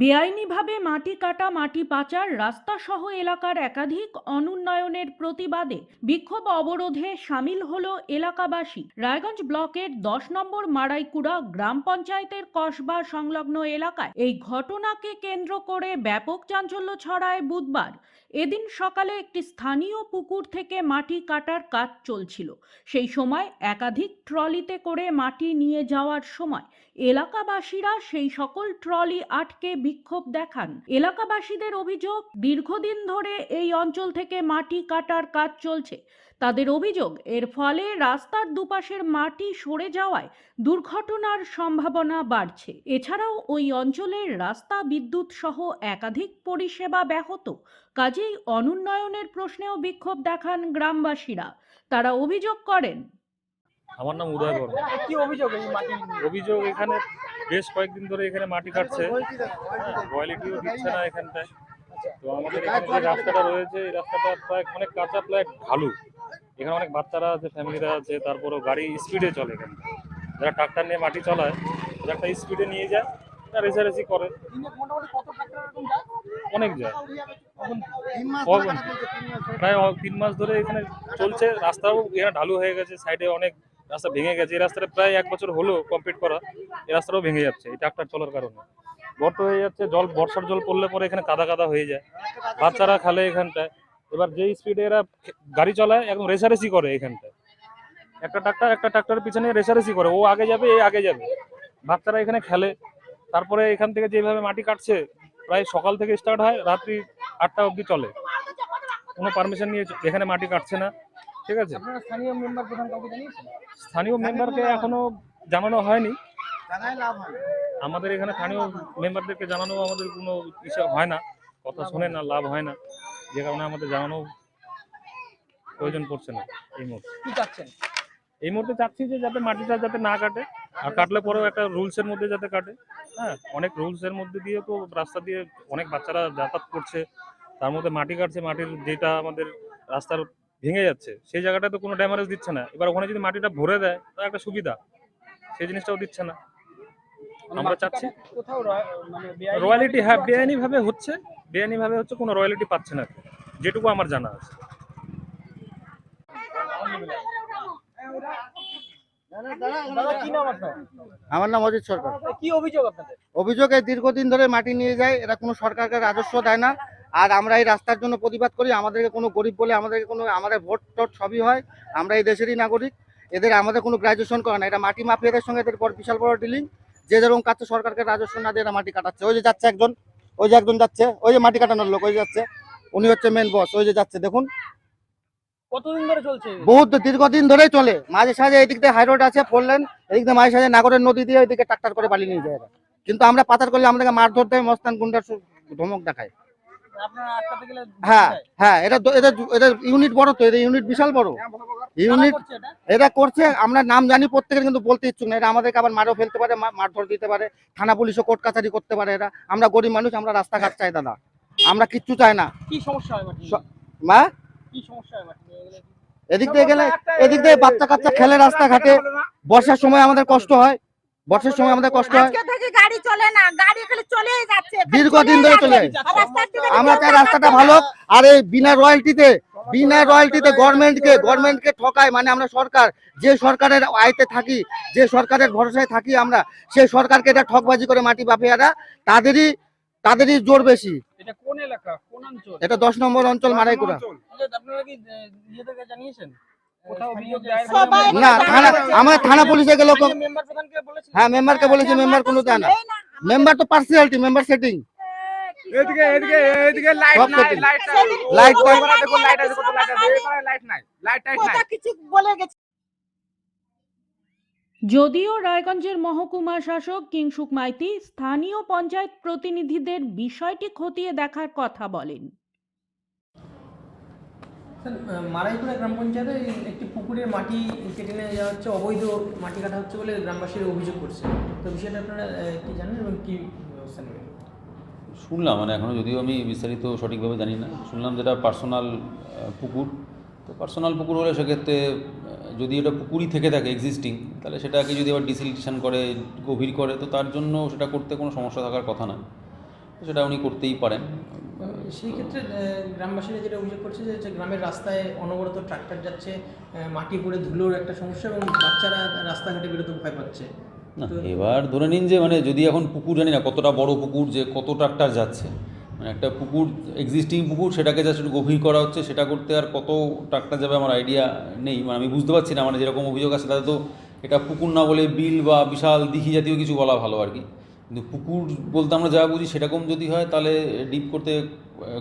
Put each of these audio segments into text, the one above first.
বেআইনিভাবে মাটি কাটা, মাটি পাচার রাস্তাসহ এলাকার একাধিক অনুন্নয়নের প্রতিবাদে বিক্ষোভ অবরোধে সামিল হল এলাকাবাসী। রায়গঞ্জ ব্লকের দশ নম্বর মারাইকুড়া গ্রাম পঞ্চায়েতের কসবা সংলগ্ন এলাকায় এই ঘটনাকে কেন্দ্র করে ব্যাপক চাঞ্চল্য ছড়ায় বুধবার। এদিন সকালে একটি স্থানীয় পুকুর থেকে মাটি কাটার কাজ চলছিল। সেই সময় একাধিক ট্রলিতে করে মাটি নিয়ে যাওয়ার সময় এলাকাবাসীরা সেই সকল ট্রলি আটকে বিক্ষোভ দেখান। এলাকাবাসীদের অভিযোগ, দীর্ঘদিন ধরে এই অঞ্চল থেকে মাটি কাটার কাজ চলছে। তাদের অভিযোগ, এর ফলে রাস্তার দুপাশের মাটি সরে যাওয়ায় দুর্ঘটনার সম্ভাবনা বাড়ছে। এছাড়াও ওই অঞ্চলের রাস্তা বিদ্যুৎ সহ একাধিক পরিষেবা ব্যাহত। কাজেই অনুন্নয়নের প্রশ্নেও বিক্ষোভ দেখান গ্রামবাসীরা। তারা অভিযোগ করেন। আমার নাম উদয় বর্মা কি অভিযোগ এই মাটি অভিযোগ এখানে বেশ কয়েকদিন ধরে এখানে মাটি কাটছে। রয়্যালিটিও দিচ্ছে না এখানটায়। তো আমাদের এখানে যে রাস্তাটা রয়েছে এই রাস্তাটা প্রায় অনেক কাঁচা প্রায় ঢালু এখানে অনেক বাচ্চারা আছে ফ্যামিলিরা আছে তারপরেও গাড়ি স্পিডে চলে এখানে। যারা ট্রাক্টর নিয়ে মাটি চলায় তারা একটা স্পিডে নিয়ে যায় তারা রেসারেসি করে। দিনে মোটামুটি কত ট্রাক্টর এরকম যায়? অনেক যায়? প্রায় তিন মাস ধরে এখানে চলছে রাস্তাও এখানে ঢালু হয়ে গেছে সাইডে অনেক রাস্তা ভেঙে গেছে। এই রাস্তাটা প্রায় এক বছর হলো কমপ্লিট করা এই রাস্তাটাও ভেঙে যাচ্ছে এই ট্রাক্টর চলার কারণে। গর্ত হয়ে যাচ্ছে জল বর্ষার জল পড়লে পরে এখানে কাদা কাদা হয়ে যায়। বাচ্চারা খেলে এখানটায়। এবার যেই স্পিডে এরা গাড়ি চালায় একদম রেসারেসি করে এখানটায়। একটা ট্রাক্টর একটা ট্রাক্টরের পিছনে রেসারেসি করে ও আগে যাবে এ আগে যাবে। বাচ্চারা এখানে খেলে। তারপরে এখান থেকে যেভাবে মাটি কাটছে প্রায় সকাল থেকে স্টার্ট হয় রাত্রি আটটা অবধি চলে। কোনো পারমিশন নিয়ে এখানে মাটি কাটছে না। ঠিক আছে? স্থানীয় মেম্বার প্রধান কাউকে জানিয়েছেন? স্থানীয় মেম্বারকে এখনও জানানো হয়নি। হয় আমাদের এখানে স্থানীয় মেম্বারদেরকে জানানো আমাদের কোনো ইসে হয় না। কথা শুনে না লাভ হয় না। যে কারণে আমাদের জানানো প্রয়োজন পড়ছে না এই মুহূর্তে। কি চাচ্ছেন? এই মুহূর্তে চাচ্ছি যে যাতে মাটিটা যাতে না কাটে। আর কাটলে পরেও একটা রুলসের মধ্যে যাতে কাটে। হ্যাঁ অনেক রুলসের মধ্যে দিয়ে তো রাস্তা দিয়ে অনেক বাচ্চারা যাতায়াত করছে। তার মধ্যে মাটি কাটছে মাটির যেটা আমাদের রাস্তার ভেঙে যাচ্ছে সেই জায়গাটা তো কোনো ড্যামারেজ দিচ্ছে না। এবার ওখানে যদি মাটিটা ভরে দেয় তা একটা সুবিধা। সেই জিনিসটাও দিচ্ছে না। আমরা চাচ্ছি কোথাও রয়- মানে রয়্যালিটি হ্যাঁ বেআইনি ভাবে হচ্ছে। বেআইনি ভাবে হচ্ছে কোনো রয়্যালিটি পাচ্ছে না। যেটুকু আমার জানা আছে দাদা কি নাম আপনার আমার নাম অজিত সরকার। কি অভিযোগ আপনাদের? অভিযোগে দীর্ঘদিন ধরে মাটি নিয়ে যায় এরা কোনো সরকারকে রাজস্ব দেয় না। আর আমরা এই রাস্তার জন্য প্রতিবাদ করি আমাদেরকে কোনো গরিব বলে আমাদেরকে কোনো আমাদের ভোট টোট সবই হয়। আমরা এই দেশেরই নাগরিক। এদের আমাদের কোনো গ্রাজুয়েশন করে না। এটা মাটি মাফিয়াদের সঙ্গে এদের পর বিশাল বড় ডিলিং যে যেরকম কাটছে সরকারকে রাজস্ব না দিয়ে এরা মাটি কাটাচ্ছে। ওই যে যাচ্ছে একজন ওই যে একজন যাচ্ছে ওই যে মাটি কাটানোর লোক ওই যাচ্ছে। উনি হচ্ছে মেন বস ওই যে যাচ্ছে। দেখুন কতদিন ধরে চলছে? বহুত দীর্ঘদিন ধরেই চলে। মাঝে সাঝে এদিক দিয়ে হাই রোড আছে ফোর লেন এদিক দিয়ে মাঝে সাঝে নাগরের নদী দিয়ে ওইদিকে ট্রাক্টার করে বালি নিয়ে যায় কিন্তু আমরা পাচার করলে আমাদেরকে মারধর দেয় মস্তান গুন্ডার ধমক দেখায়। গেলে হ্যাঁ হ্যাঁ এটা এটা এটা ইউনিট বড় তো এটা ইউনিট বিশাল বড়। ইউনিট করছে এটা? এটা করছে আমরা নাম জানি প্রত্যেকের কিন্তু বলতে ইচ্ছুক না। এটা আমাদেরকে আবার মারও ফেলতে পারে মা- মারধর দিতে পারে থানা পুলিশও কোর্ট কাছারি করতে পারে এরা। আমরা গরিব মানুষ আমরা রাস্তাঘাট চাই দাদা। আমরা কিচ্ছু চাই না। কি সমস্যা হয় মা? এদিক দিয়ে গেলে এদিক দিয়ে বাচ্চা কাচ্চা খেলে রাস্তাঘাটে বর্ষার সময় আমাদের কষ্ট হয়। বর্ষার সময় আমাদের কষ্ট হয়। গাড়ি চলে না গাড়ি খালি চলেই যাচ্ছে। দীর্ঘদিন ধরে চলে আমরা চাই রাস্তাটা ভালো আর এই বিনা রয়্যালটিতে বিনা রয়্যালটিতে গভর্নমেন্টকে গভর্নমেন্টকে ঠকায় মানে আমরা সরকার। যে সরকারের আয়তে থাকি যে সরকারের ভরসায় থাকি আমরা সেই সরকারকে এটা ঠকবাজি করে মাটি বাপিয়ারা তাদেরই তাদেরই জোর বেশি। এটা কোন এলাকা? কোন অঞ্চল? এটা দশ নম্বর অঞ্চল মারাইকুড়া। আপনারা কি আহ, জানিয়েছেন? কোথাও অভিযোগ দায়ের সবাই হলে- না থানা আমাদের থানা পুলিশে গেল হ্যাঁ মেম্বারকে বলেছি। মেম্বার কোনো দেয় না মেম্বার তো পার্সিয়ালিটি মেম্বার সেটিং এদিকে এদিকে এদিকে লাইট নাই লাইট লাইট ওই নাই। পাড়া দেখুন লাইট আছে লাইট আছে বাড়ি এই পাড়ায় লাইট নাই। লাইট টাইট নাই কিছু বলে গেছে। যদিও রায়গঞ্জের মহকুমা শাসক কিংসুক মাইতি স্থানীয় পঞ্চায়েত প্রতিনিধিদের বিষয়টি খতিয়ে দেখার কথা বলেন। মারাইপুরা গ্রাম পঞ্চায়েতে একটি পুকুরে মাটি কেটে নিয়ে যাওয়া হচ্ছে অবৈধ মাটি কাটা হচ্ছে বলে গ্রামবাসীরা অভিযোগ করছে। তো বিষয়টা আপনারা কি জানেন এবং কি ব্যবস্থা নেবেন? শুনলাম মানে এখনও যদিও আমি বিস্তারিত সঠিকভাবে জানি না। শুনলাম যেটা পার্সোনাল পুকুর। তো পার্সোনাল পুকুর হলে সেক্ষেত্রে যদি এটা পুকুরই থেকে থাকে এক্সিস্টিং তাহলে সেটাকে যদি আবার ডিসিলিটেশন করে গভীর করে তো তার জন্য সেটা করতে কোনো সমস্যা থাকার কথা না। সেটা উনি করতেই পারেন। সেই ক্ষেত্রে গ্রামবাসীরা যেটা অভিযোগ করছে যে হচ্ছে গ্রামের রাস্তায় অনবরত ট্রাক্টর যাচ্ছে মাটি পড়ে ধুলোর একটা সমস্যা এবং বাচ্চারা রাস্তাঘাটে বেরোতে ভয় পাচ্ছে। না এবার ধরে নিন যে মানে যদি এখন পুকুর জানি না কতটা বড় পুকুর যে কত ট্রাক্টর যাচ্ছে। মানে একটা পুকুর এক্সিস্টিং পুকুর, সেটাকে জাস্ট একটু গভীর করা হচ্ছে, সেটা করতে আর কত টাকা যাবে আমার আইডিয়া নেই। মানে আমি বুঝতে পারছি না মানে যেরকম অভিযোগ আছে, তাতে তো এটা পুকুর না বলে বিল বা বিশাল দিঘি জাতীয় কিছু বলা ভালো আর কি। কিন্তু পুকুর বলতে আমরা যা বুঝি, সেরকম যদি হয়, তাহলে ডিপ করতে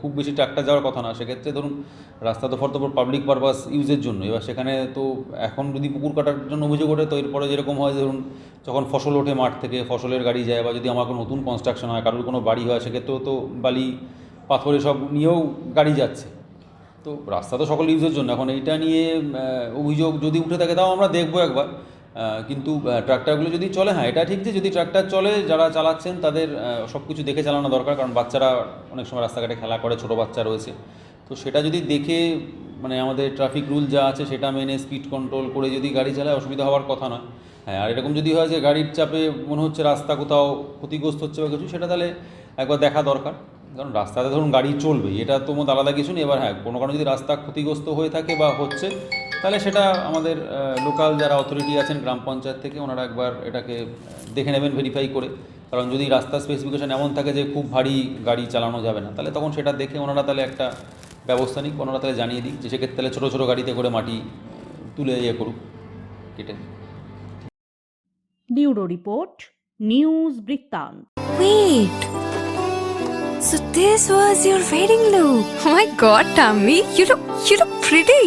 খুব বেশি ট্রাক্টার যাওয়ার কথা না। সেক্ষেত্রে ধরুন, রাস্তা তো ফর তোর পাবলিক পারপাস ইউজের জন্য। এবার সেখানে তো এখন যদি পুকুর কাটার জন্য অভিযোগ ওঠে, তো এরপরে যেরকম হয়, ধরুন, যখন ফসল ওঠে মাঠ থেকে, ফসলের গাড়ি যায় বা যদি আমার কোনো নতুন কনস্ট্রাকশন হয়, কারোর কোনো বাড়ি হয়, সেক্ষেত্রেও তো বালি, পাথরে সব নিয়েও গাড়ি যাচ্ছে। তো রাস্তা তো সকল ইউজের জন্য। এখন এইটা নিয়ে অভিযোগ যদি উঠে থাকে, তাও আমরা দেখব একবার। কিন্তু ট্রাক্টারগুলো যদি চলে হ্যাঁ এটা ঠিক যে যদি ট্রাক্টর চলে, যারা চালাচ্ছেন, তাদের সব কিছু দেখে চালানো দরকার, কারণ বাচ্চারা অনেক সময় রাস্তাঘাটে খেলা করে, ছোটো বাচ্চা রয়েছে। তো সেটা যদি দেখে মানে আমাদের ট্রাফিক রুল যা আছে, সেটা মেনে স্পিড কন্ট্রোল করে যদি গাড়ি চালায়, অসুবিধা হওয়ার কথা নয়। হ্যাঁ আর এরকম যদি হয় যে গাড়ির চাপে মনে হচ্ছে রাস্তা কোথাও ক্ষতিগ্রস্ত হচ্ছে বা কিছু, সেটা তাহলে একবার দেখা দরকার। কারণ রাস্তাতে ধরুন গাড়ি চলবে এটা তো মতো আলাদা কিছু নেই। এবার হ্যাঁ কোনো কারণে যদি রাস্তা ক্ষতিগ্রস্ত হয়ে থাকে বা হচ্ছে তাহলে সেটা আমাদের লোকাল যারা অথরিটি আছেন গ্রাম পঞ্চায়েত থেকে ওনারা একবার এটাকে দেখে নেবেন ভেরিফাই করে কারণ যদি রাস্তার স্পেসিফিকেশন এমন থাকে যে খুব ভারী গাড়ি চালানো যাবে না তাহলে তখন সেটা দেখে ওনারা তাহলে একটা ব্যবস্থা নিক ওনারা তাহলে জানিয়ে দিক যে সেক্ষেত্রে তাহলে ছোটো ছোটো গাড়িতে করে মাটি তুলে ইয়ে করুক কেটে ব্যুরো রিপোর্ট নিউজ বৃত্তান্ত Wait. So this was your wedding look. Oh my god, Tammy, you look you look pretty.